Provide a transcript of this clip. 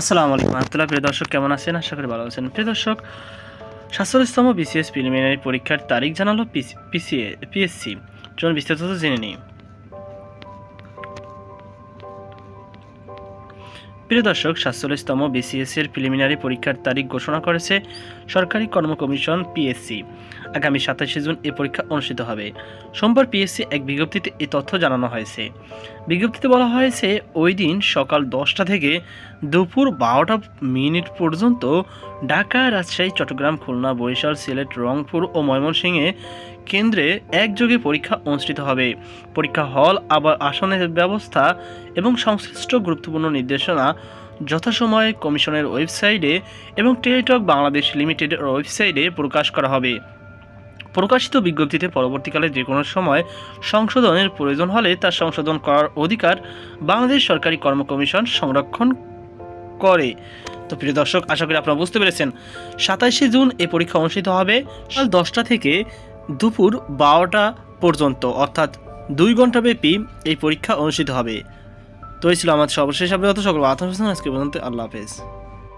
আসসালামু আলাইকুম রহমতুল্লাহ প্রিয় দর্শক, কেমন আছেন? আশা করি ভালো আছেন। প্রিয় দর্শক, সাতচল্লিশতম বিসিএস প্রিলিমিনারি পরীক্ষার তারিখ জানালো পিসিএ পিএসসি চলুন বিস্তারিত জেনে নিই। প্রিয় দর্শক, সাতচল্লিশতম বিসিএস এর প্রিলিমিনারি পরীক্ষার তারিখ ঘোষণা করেছে সরকারি কর্ম কমিশন পিএসসি আগামী সাতাশে জুন এ পরীক্ষা অনুষ্ঠিত হবে। সোমবার পিএসসি এক বিজ্ঞপ্তিতে এই তথ্য জানানো হয়েছে। বিজ্ঞপ্তিতে বলা হয়েছে, ওই দিন সকাল দশটা থেকে দুপুর বারোটা মিনিট পর্যন্ত ঢাকা, রাজশাহী, চট্টগ্রাম, খুলনা, বরিশাল, সিলেট, রংপুর ও ময়মনসিংহে কেন্দ্রে একযোগে পরীক্ষা অনুষ্ঠিত হবে। পরীক্ষা হল আবার আসনের ব্যবস্থা এবং সংশ্লিষ্ট গুরুত্বপূর্ণ নির্দেশনা যথাসময়ে কমিশনের ওয়েবসাইটে এবং টেলিটক বাংলাদেশ লিমিটেডের ওয়েবসাইটে প্রকাশ করা হবে। প্রকাশিত বিজ্ঞপ্তিতে পরবর্তীকালে যে কোনো সময় সংশোধনের প্রয়োজন হলে তা সংশোধন করার অধিকার বাংলাদেশ সরকারি কর্ম কমিশন সংরক্ষণ করে। তো প্রিয় দর্শক, আশা করি আপনারা বুঝতে পেরেছেন। সাতাশে জুন এ পরীক্ষা অনুষ্ঠিত হবে সকাল দশটা থেকে দুপুর বারোটা পর্যন্ত, অর্থাৎ দুই ঘণ্টা ব্যাপী এই পরীক্ষা অনুষ্ঠিত হবে। তো এই ছিল আমাদের সর্বশেষ আপনি সকল আত্মসচেতন আজকে পর্যন্ত আল্লাহ হাফেজ।